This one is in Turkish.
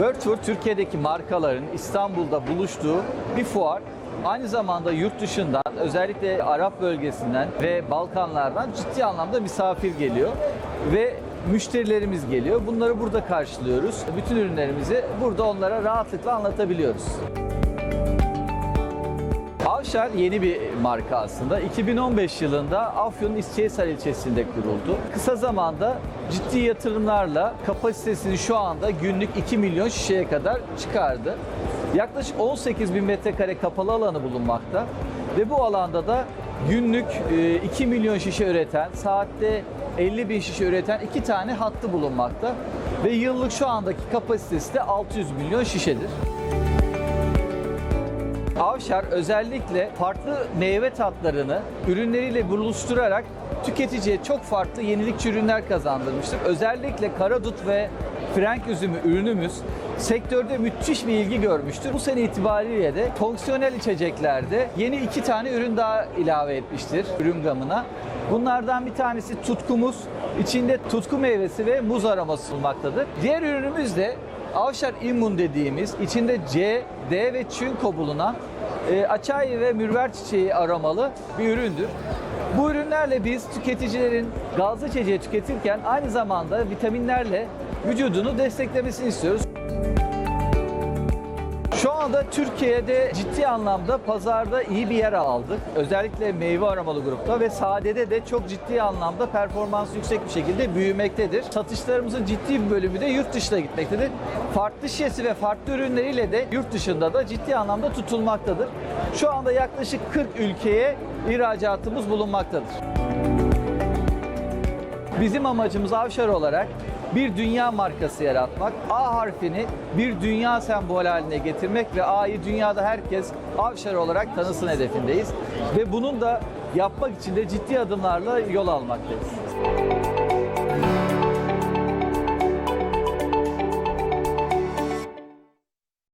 World Tour Türkiye'deki markaların İstanbul'da buluştuğu bir fuar. Aynı zamanda yurt dışından özellikle Arap bölgesinden ve Balkanlardan ciddi anlamda misafir geliyor ve müşterilerimiz geliyor. Bunları burada karşılıyoruz. Bütün ürünlerimizi burada onlara rahatlıkla anlatabiliyoruz. Avşar yeni bir marka aslında. 2015 yılında Afyon'un İsçehisar ilçesinde kuruldu. Kısa zamanda ciddi yatırımlarla kapasitesini şu anda günlük 2 milyon şişeye kadar çıkardı. Yaklaşık 18 bin metrekare kapalı alanı bulunmakta ve bu alanda da günlük e, 2 milyon şişe üreten, saatte 50 bin şişe üreten iki tane hattı bulunmakta ve yıllık şu andaki kapasitesi de 600 milyon şişedir. Avşar özellikle farklı meyve tatlarını ürünleriyle buluşturarak tüketiciye çok farklı yenilikçi ürünler kazandırmıştır. Özellikle karadut ve frenk üzümü ürünümüz sektörde müthiş bir ilgi görmüştür. Bu sene itibariyle de fonksiyonel içeceklerde yeni iki tane ürün daha ilave etmiştir ürün gamına. Bunlardan bir tanesi tutkumuz. İçinde tutku meyvesi ve muz aroması bulunmaktadır. Diğer ürünümüz de Avşar Immun dediğimiz içinde C, D ve çinko bulunan e, açay ve mürver çiçeği aromalı bir üründür. Bu ürünlerle biz tüketicilerin gazlı içeceği tüketirken aynı zamanda vitaminlerle vücudunu desteklemesini istiyoruz. Şu anda Türkiye'de ciddi anlamda pazarda iyi bir yer aldık. Özellikle meyve aromalı grupta ve sadede de çok ciddi anlamda performans yüksek bir şekilde büyümektedir. Satışlarımızın ciddi bir bölümü de yurt dışına gitmektedir. Farklı şişesi ve farklı ürünleriyle de yurt dışında da ciddi anlamda tutulmaktadır. Şu anda yaklaşık 40 ülkeye ihracatımız bulunmaktadır. Bizim amacımız Avşar olarak bir dünya markası yaratmak, A harfini bir dünya sembol haline getirmek ve A'yı dünyada herkes Avşar olarak tanısın hedefindeyiz. Ve bunun da yapmak için de ciddi adımlarla yol almaktayız.